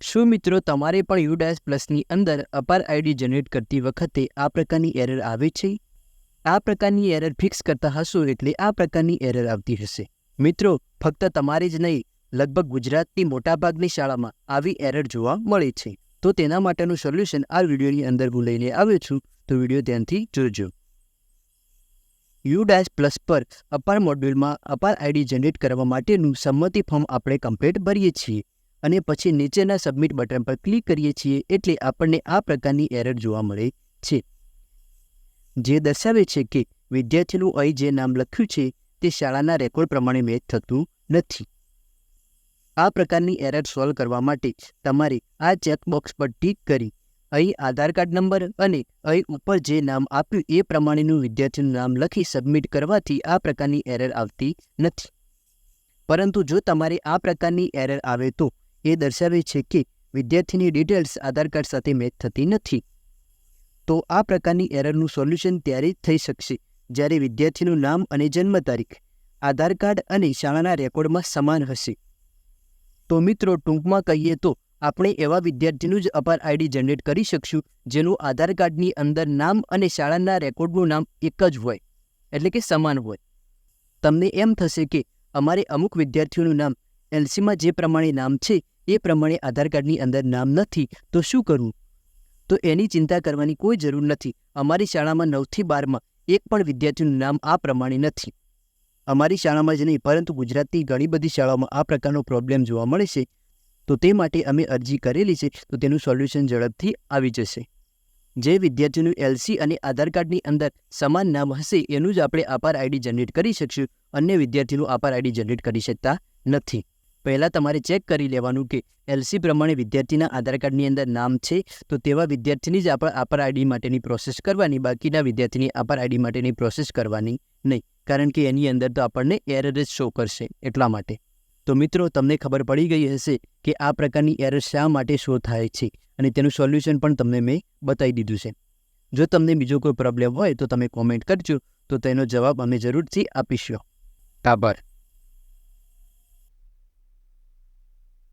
શું મિત્રો તમારે પણ યુડાયસ પ્લસની અંદર અપાર આઈડી જનરેટ કરતી વખતે આ પ્રકારની એરર આવે છે? આ પ્રકારની એરર ફિક્સ કરતા હશો એટલે આ પ્રકારની એરર આવતી હશે. મિત્રો, ફક્ત તમારે જ નહીં, લગભગ ગુજરાતની મોટાભાગની શાળામાં આવી એરર જોવા મળે છે. તો તેના માટેનું સોલ્યુશન આ વિડીયોની અંદર હું લઈને આવ્યો છું. તો વીડિયો ધ્યાનથી જોજો. યુડાયસ પ્લસ પર અપાર મોડ્યુલમાં અપાર આઈડી જનરેટ કરવા માટેનું સંમતિ ફોર્મ આપણે કમ્પ્લીટ ભરીએ છીએ. અને પછી નીચેના સબમિટ બટન પર ક્લિક કરીએ છીએ એટલે આપણને આ પ્રકારની એરર જોવા મળે છે. જે દર્શાવે છે કે વિદ્યાર્થીનું અહીં જે નામ લખ્યું છે તે શાળાના રેકોર્ડ પ્રમાણે મેચ થતું નથી. આ પ્રકારની એરર સોલ્વ કરવા માટે તમારે આ ચેકબોક્સ પર ટીક કરી અહીં આધાર કાર્ડ નંબર અને અહીં ઉપર જે નામ આપ્યું એ પ્રમાણેનું વિદ્યાર્થીનું નામ લખી સબમિટ કરવાથી આ પ્રકારની એરર આવતી નથી. પરંતુ જો તમારે આ પ્રકારની એરર આવે તો એ દર્શાવે છે કે વિદ્યાર્થીની ડિટેલ્સ આધાર કાર્ડ સાથે મેચ થતી નથી. તો આ પ્રકારની એરરનું સોલ્યુશન ત્યારે જ થઈ શકશે, જ્યારે વિદ્યાર્થીનું નામ અને જન્મ તારીખ, આધાર કાર્ડ અને શાળાના રેકોર્ડમાં સમાન હશે. તો મિત્રો, ટૂંકમાં કહીએ તો આપણે એવા વિદ્યાર્થીનું જ અપાર આઈડી જનરેટ કરી શકશું, જેનું આધાર કાર્ડની અંદર નામ અને શાળાના રેકોર્ડનું નામ એક જ હોય, એટલે કે સમાન હોય. તમને એમ થશે કે અમારે અમુક વિદ્યાર્થીઓનું નામ એલસીમાં જે પ્રમાણે નામ છે એ પ્રમાણે આધાર કાર્ડની અંદર નામ નથી, તો શું કરવું તો એની ચિંતા કરવાની કોઈ જરૂર નથી. અમારી શાળામાં નવથી બારમાં એક પણ વિદ્યાર્થીનું નામ આ પ્રમાણે નથી. અમારી શાળામાં જ નહીં, પરંતુ ગુજરાતની ઘણી બધી શાળાઓમાં આ પ્રકારનો પ્રોબ્લેમ જોવા મળે છે. તો તે માટે અમે અરજી કરેલી છે, તો તેનું સોલ્યુશન ઝડપથી આવી જશે. જે વિદ્યાર્થીનું એલસી અને આધાર કાર્ડની અંદર સમાન નામ હશે, એનું જ આપણે આપાર આઈડી જનરેટ કરી શકશું. અન્ય વિદ્યાર્થીનું આપાર આઈડી જનરેટ કરી શકતા નથી. પહેલાં તમારે ચેક કરી લેવાનું કે એલસી પ્રમાણે વિદ્યાર્થીના આધાર કાર્ડની અંદર નામ છે, તો તેવા વિદ્યાર્થીની જ આપણે આપાર આઈડી માટેની પ્રોસેસ કરવાની, બાકીના વિદ્યાર્થીની આપાર આઈડી માટેની પ્રોસેસ કરવાની નહીં, કારણ કે એની અંદર તો આપણને એરર જ શો કરશે એટલા માટે. તો મિત્રો, તમને ખબર પડી ગઈ હશે કે આ પ્રકારની એરર શા માટે શો થાય છે, અને તેનું સોલ્યુશન પણ તમને મેં બતાવી દીધું છે. જો તમને બીજો કોઈ પ્રોબ્લેમ હોય, તો તમે કોમેન્ટ કરજો, તો તેનો જવાબ અમે જરૂરથી આપીશું. આભાર.